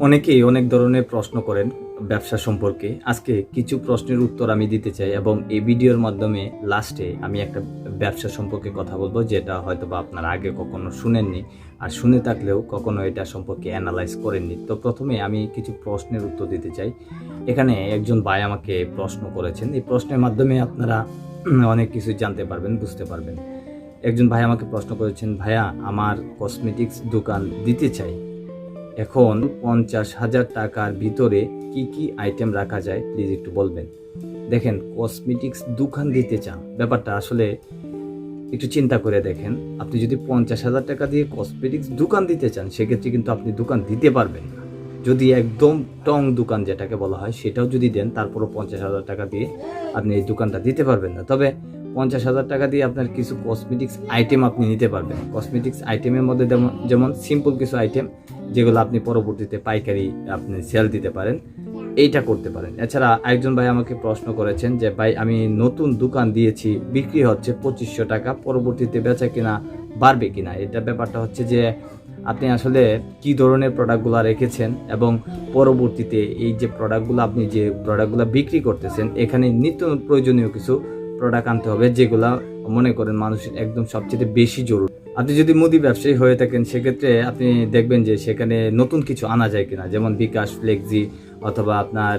অনেকেই অনেক ধরনের প্রশ্ন করেন ব্যবসা সম্পর্কে। আজকে কিছু প্রশ্নের উত্তর আমি দিতে চাই এবং এই ভিডিওর মাধ্যমে লাস্টে আমি একটা ব্যবসা সম্পর্কে কথা বলব যেটা হয়তো বা আপনারা আগে কখনো শুনেননি আর শুনে থাকলেও কখনো এটা সম্পর্কে অ্যানালাইজ করেননি। তো প্রথমে আমি কিছু প্রশ্নের উত্তর দিতে চাই। এখানে একজন ভাই আমাকে প্রশ্ন করেছেন। এই প্রশ্নের মাধ্যমে আপনারা অনেক কিছু জানতে পারবেন, বুঝতে পারবেন। একজন ভাই আমাকে প্রশ্ন করেছেন, ভাইয়া, আমার কসমেটিক্স দোকান দিতে চাই। এখন পঞ্চাশ হাজার টাকার ভিতরে কি কি আইটেম রাখা যায় প্লিজ একটু বলবেন। দেখেন কসমেটিক্স দোকান দিতে চান। ব্যাপারটা আসলে একটু চিন্তা করে দেখেন। আপনি যদি পঞ্চাশ হাজার টাকা দিয়ে কসমেটিক্স দোকান দিতে চান, সেক্ষেত্রে কিন্তু আপনি দোকান দিতে পারবেন না। যদি একদম টং দোকান যেটাকে বলা হয়, সেটাও যদি দেন, তারপরও পঞ্চাশ হাজার টাকা দিয়ে আপনি এই দোকানটা দিতে পারবেন না। তবে পঞ্চাশ হাজার টাকা দিয়ে আপনার কিছু কসমেটিক্স আইটেম আপনি নিতে পারবেন। কসমেটিক্স আইটেমের মধ্যে যেমন যেমন সিম্পল কিছু আইটেম যেগুলো আপনি পরবর্তীতে পাইকারি আপনি সেল দিতে পারেন, এইটা করতে পারেন। এছাড়া একজন ভাই আমাকে প্রশ্ন করেছেন যে, ভাই, আমি নতুন দোকান দিয়েছি, বিক্রি হচ্ছে পঁচিশশো টাকা, পরবর্তীতে বেচা কিনা বাড়বে কিনা? এটা ব্যাপারটা হচ্ছে যে, আপনি আসলে কি ধরনের প্রোডাক্টগুলো রেখেছেন এবং পরবর্তীতে এই যে প্রোডাক্টগুলো আপনি যে প্রোডাক্টগুলো বিক্রি করতেছেন, এখানে নিত্য প্রয়োজনীয় কিছু প্রোডাক্ট আনতে হবে যেগুলা মনে করেন মানুষের একদম সবচেয়ে বেশি জরুরি। আপনি যদি মুদি ব্যবসায়ী হয়ে থাকেন, সেক্ষেত্রে আপনি দেখবেন যে সেখানে নতুন কিছু আনা যায় কিনা। যেমন বিকাশ, ফ্লেক্সি অথবা আপনার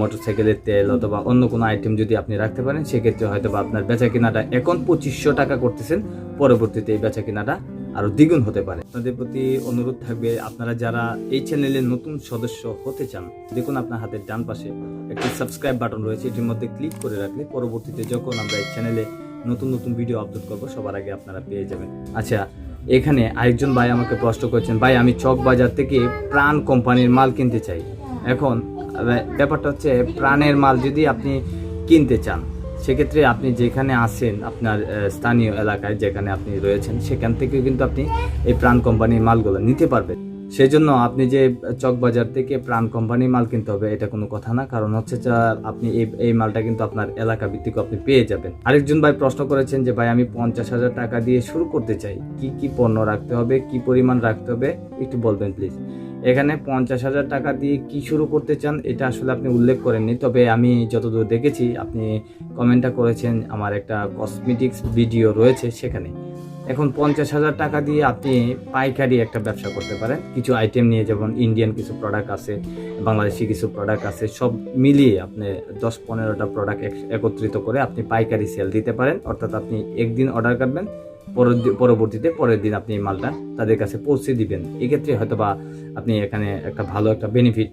মোটরসাইকেলের তেল অথবা অন্য কোনো আইটেম যদি আপনি রাখতে পারেন, সেক্ষেত্রে হয়তো বা আপনার বেচা কেনাটা এখন পঁচিশশো টাকা করতেছেন, পরবর্তীতে এই বেচা কেনাটা আরও দ্বিগুণ হতে পারে। আপনাদের প্রতি অনুরোধ থাকবে, আপনারা যারা এই চ্যানেলের নতুন সদস্য হতে চান, দেখুন আপনার হাতের ডান পাশে একটি সাবস্ক্রাইব বাটন রয়েছে, এটির মধ্যে ক্লিক করে রাখলে পরবর্তীতে যখন আমরা এই চ্যানেলে নতুন নতুন ভিডিও আপলোড করব, সবার আগে আপনারা পেয়ে যাবেন। আচ্ছা এখানে আরেকজন ভাই আমাকে প্রশ্ন করেছেন, ভাই, আমি চক বাজার থেকে প্রাণ কোম্পানির মাল কিনতে চাই। এখন ব্যাপারটা হচ্ছে প্রাণের মাল যদি আপনি কিনতে চান, সেক্ষেত্রে আপনি যেখানে আসেন আপনার স্থানীয় এলাকায় যেখানে আপনি রয়েছেন, সেখান থেকে কিন্তু আপনি এই প্রাণ কোম্পানির মালগুলো নিতে পারবেন। সেই জন্য আপনি যে চকবাজার থেকে প্রাণ কোম্পানির মাল কিনতে হবে, এটা কোনো কথা না। কারণ হচ্ছে আপনি এই এই মালটা কিন্তু আপনার এলাকা ভিত্তিক আপনি পেয়ে যাবেন। আরেকজন ভাই প্রশ্ন করেছেন যে, ভাই, আমি পঞ্চাশ হাজার টাকা দিয়ে শুরু করতে চাই। কি কি পণ্য রাখতে হবে? কি পরিমাণ রাখতে হবে? একটু বলবেন প্লিজ এখানে পঞ্চাশ হাজার টাকা দিয়ে কি শুরু করতে চান, এটা আসলে আপনি উল্লেখ করেননি। তবে আমি যতদূর দেখেছি, আপনি কমেন্টটা করেছেন, আমার একটা কসমেটিক্স ভিডিও রয়েছে সেখানে। এখন পঞ্চাশ হাজার টাকা দিয়ে আপনি পাইকারি একটা ব্যবসা করতে পারেন। কিছু আইটেম নিয়ে যেমন ইন্ডিয়ান কিছু প্রোডাক্ট আছে, বাংলাদেশি কিছু প্রোডাক্ট আছে, সব মিলিয়ে আপনি দশ পনেরোটা প্রোডাক্ট একত্রিত করে আপনি পাইকারি সেল দিতে পারেন। অর্থাৎ আপনি একদিন অর্ডার করবেন পরবর্তীতে পরের দিন আপনি মালটা তাদের কাছে পৌঁছে দিবেন। এক্ষেত্রে হয়তো বা আপনি এখানে একটা ভালো একটা বেনিফিট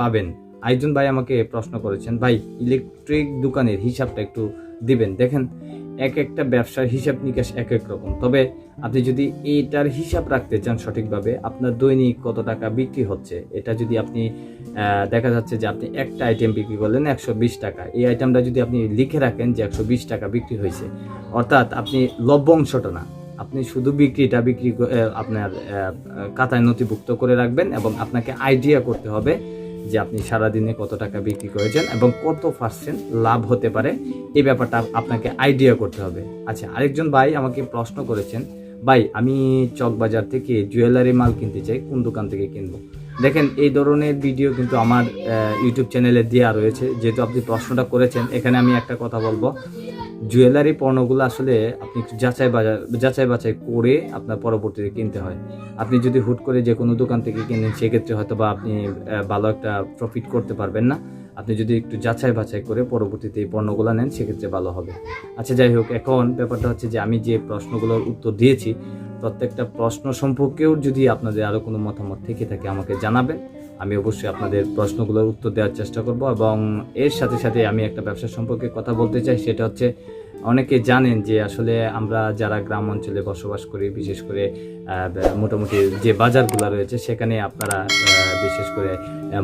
পাবেন। আরেকজন ভাই আমাকে প্রশ্ন করেছেন, ভাই ইলেকট্রিক দোকানের হিসাবটা একটু দিবেন। দেখেন এক একটা ব্যবসার হিসাব নিকাশ এক এক রকম। তবে আপনি যদি এটার হিসাব রাখতে চান সঠিকভাবে, আপনার দৈনিক কত টাকা বিক্রি হচ্ছে, এটা যদি আপনি দেখা যাচ্ছে যে আপনি একটা আইটেম বিক্রি করলেন একশো বিশ টাকা। এই আইটেমটা যদি আপনি লিখে রাখেন যে একশো বিশ টাকা বিক্রি হয়েছে, অর্থাৎ আপনি লভ্যাংশটা না, আপনি শুধু বিক্রিটা বিক্রি আপনার কাতায় নথিভুক্ত করে রাখবেন এবং আপনাকে আইডিয়া করতে হবে যে আপনি সারাদিনে কত টাকা বিক্রি করেছেন এবং কত পার্সেন্ট লাভ হতে পারে, এই ব্যাপারটা আপনাকে আইডিয়া করতে হবে। আচ্ছা আরেকজন ভাই আমাকে প্রশ্ন করেছেন, ভাই, আমি চকবাজার থেকে জুয়েলারি মাল কিনতে চাই, কোন দোকান থেকে কিনবো? দেখেন, এই ধরনের ভিডিও কিন্তু আমার ইউটিউব চ্যানেলে দেওয়া রয়েছে। যেহেতু আপনি প্রশ্নটা করেছেন, এখানে আমি একটা কথা বলব। জুয়েলারি পণ্যগুলো আসলে আপনি যাচাই বাজার যাচাই বাছাই করে আপনার পরবর্তীতে কিনতে হয়। আপনি যদি হুট করে যে কোনো দোকান থেকে কিনেন, সেক্ষেত্রে হয়তো বা আপনি ভালো একটা প্রফিট করতে পারবেন না। আপনি যদি একটু যাচাই বাছাই করে পরবর্তীতে এই পণ্যগুলো নেন, সেক্ষেত্রে ভালো হবে। আচ্ছা যাই হোক, এখন ব্যাপারটা হচ্ছে যে আমি যে প্রশ্নগুলোর উত্তর দিয়েছি, প্রত্যেকটা প্রশ্ন সম্পর্কেও যদি আপনাদের আরও কোনো মতামত থেকে থাকে, আমাকে জানাবেন। আমি অবশ্যই আপনাদের প্রশ্নগুলোর উত্তর দেওয়ার চেষ্টা করব এবং এর সাথে সাথে আমি একটা ব্যবসা সম্পর্কে কথা বলতে চাই, সেটা হচ্ছে অনেকে জানেন যে আসলে আমরা যারা গ্রাম অঞ্চলে বসবাস করি, বিশেষ করে মোটামুটি যে বাজারগুলো রয়েছে, সেখানে আপনারা বিশেষ করে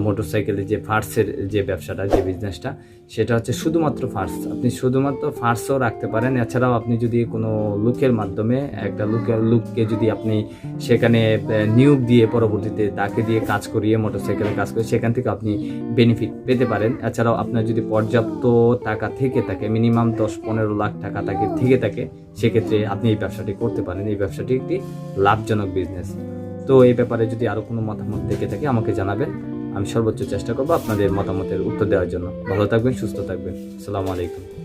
মোটরসাইকেলের যে ফার্সের যে ব্যবসাটা, যে বিজনেসটা সেটা হচ্ছে শুধুমাত্র ফার্স আপনি শুধুমাত্র ফার্সও রাখতে পারেন। এছাড়াও আপনি যদি কোনো লুকের মাধ্যমে, একটা লুকের লুককে যদি আপনি সেখানে নিয়োগ দিয়ে পরবর্তীতে তাকে দিয়ে কাজ করিয়ে মোটরসাইকেলের কাজ করে, সেখান থেকে আপনি বেনিফিট পেতে পারেন। এছাড়াও আপনার যদি পর্যাপ্ত টাকা থেকে থাকে মিনিমাম দশ পনেরো লাখ টাকা তাকে থেকে থাকে সেক্ষেত্রে আপনি এই ব্যবসাটি করতে পারেন। এই ব্যবসাটি একটি লাভজনক বিজনেস তো এই ব্যাপারে যদি আরও কোনো মতামত দেখে থাকে, আমাকে জানাবেন। আমি সর্বোচ্চ চেষ্টা করব আপনাদের মতামতের উত্তর দেওয়ার জন্য। ভালো থাকবেন, সুস্থ থাকবেন। আসসালামু আলাইকুম।